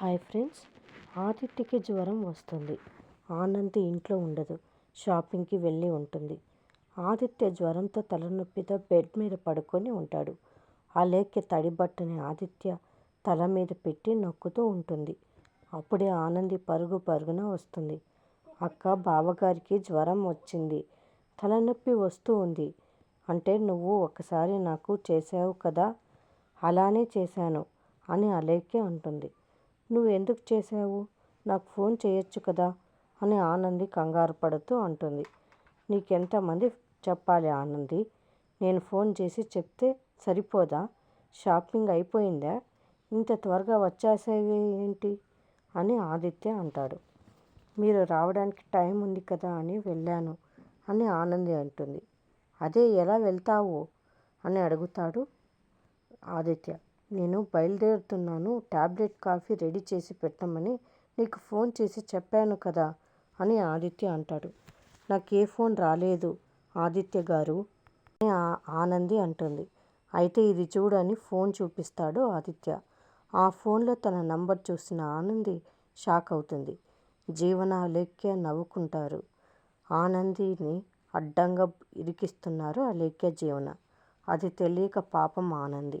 Hi friends. ఆదిత్యకి జ్వరం వస్తుంది. ఆనంది ఇంట్లో ఉండదు. షాపింగ్కి వెళ్ళి ఉంటుంది. ఆదిత్య జ్వరంతో తలనొప్పితో బెడ్ మీద పడుకొని ఉంటాడు. ఆ తడి బట్టని ఆదిత్య తల మీద పెట్టి నొక్కుతూ ఉంటుంది. అప్పుడే ఆనంది పరుగు పరుగున వస్తుంది. అక్క బావగారికి జ్వరం వచ్చింది. తలనొప్పి వస్తూ ఉంది. అంటే నువ్వు ఒకసారి నాకు చేసావు కదా? అలానే చేశాను అని అలేఖ్య అంటుంది. నువ్వు ఎందుకు చేసావు నాకు ఫోన్ చేయొచ్చు కదా? అని ఆనంది కంగారు పడుతూ అంటుంది. నీకెంతమంది చెప్పాలి ఆనంది? నేను ఫోన్ చేసి చెప్తే సరిపోదా? షాపింగ్ అయిపోయిందా? ఇంత త్వరగా వచ్చేసేవి ఏంటి? అని ఆదిత్య అంటాడు. మీరు రావడానికి టైం ఉంది కదా అని వెళ్ళాను అని ఆనంది అంటుంది. అదే ఎలా వెళ్తావు? అని అడుగుతాడు ఆదిత్య. నేను బయలుదేరుతున్నాను టాబ్లెట్ కాఫీ రెడీ చేసి పెట్టమని నీకు ఫోన్ చేసి చెప్పాను కదా అని ఆదిత్య అంటాడు. నాకు ఏ ఫోన్ రాలేదు ఆదిత్య గారు అని ఆనంది అంటుంది. అయితే ఇది చూడని ఫోన్ చూపిస్తాడు ఆదిత్య. ఆ ఫోన్లో తన నంబర్ చూసిన ఆనంది షాక్ అవుతుంది. జీవన అలేఖ్య నవ్వుకుంటారు. ఆనందిని అడ్డంగా ఇరికిస్తున్నారు అలేఖ్య జీవన. అది తెలియక పాపం ఆనంది.